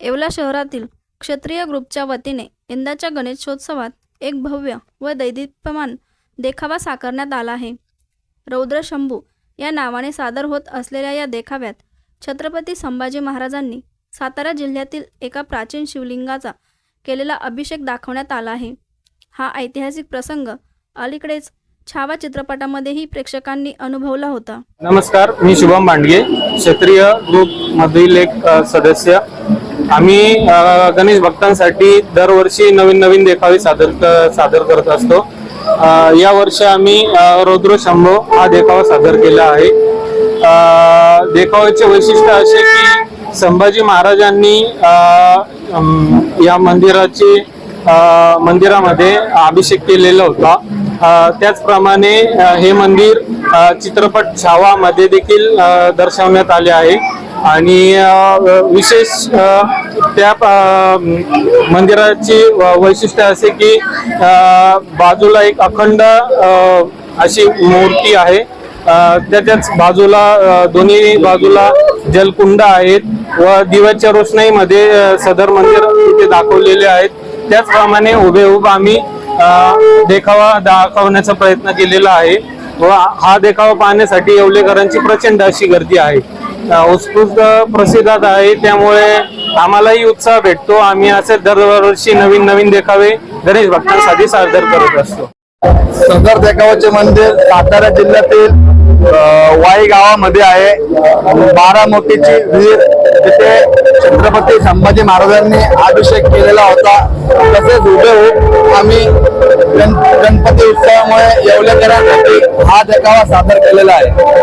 येवला शहरातील क्षत्रिय ग्रुपच्या वतीने यंदाच्या गणेशोत्सवात एक भव्य व दैदिप्यमान देखावा साकारण्यात आला आहे. रौद्र शंभू या नावाने सादर होत असलेल्या या देखाव्यात छत्रपती संभाजी महाराजांनी सातारा जिल्ह्यातील एका प्राचीन शिवलिंगाचा केलेला अभिषेक दाखवण्यात आला आहे. हा ऐतिहासिक प्रसंग अलीकडेच छावा चित्रपटामध्येही प्रेक्षकांनी अनुभवला होता. नमस्कार मी शुभम भांडगे क्षेत्रीय ग्रुप मधील एक सदस्य. आम्ही गणेश भक्तांसाठी दरवर्षी नवीन नवीन देखावे सादर सादर करत असतो. या वर्षी आम्ही रौद्र शंभो हा देखावा सादर केला आहे. देखावाचे देखाव्याचे वैशिष्ट्य असे की संभाजी महाराजांनी या मंदिराची मंदिरामध्ये अभिषेक केलेला होता. त्याचप्रमाणे हे मंदिर चित्रपट छावामध्ये देखील दर्शवण्यात आले आहे. आणि विशेष त्या मंदिराची व- वैशिष्ट्य असे की बाजूला एक अखंड अशी मूर्ती आहे. त्याच्याच बाजूला दोन्ही बाजूला जलकुंड आहेत व दिव्याच्या रोषणाईमध्ये सदर मंदिर तिथे दाखवलेले आहेत. त्याचप्रमाणे उभे आम्ही देखावा दाखवण्याचा प्रयत्न केलेला आहे. व हा देखावा पाहण्यासाठी येवलेकरांची प्रचंड अशी गर्दी आहे. उत्स्फूर्त प्रसिद्धात आहे. त्यामुळे आम्हालाही उत्साह भेटतो. आम्ही असे दरवर्षी नवीन नवीन देखावे गणेश भक्तांसाठी सादर करत असतो. सदर देखावाचे मंदिर सातारा जिल्ह्यातील वाई गावामध्ये आहे. बारामतीची विहीर तिथे छत्रपती संभाजी महाराजांनी अभिषेक केलेला होता. तसेच हुबेहूब आम्ही गण गणपती उत्सवामुळे येवलेकरांसाठी हा देखावा सादर केलेला आहे.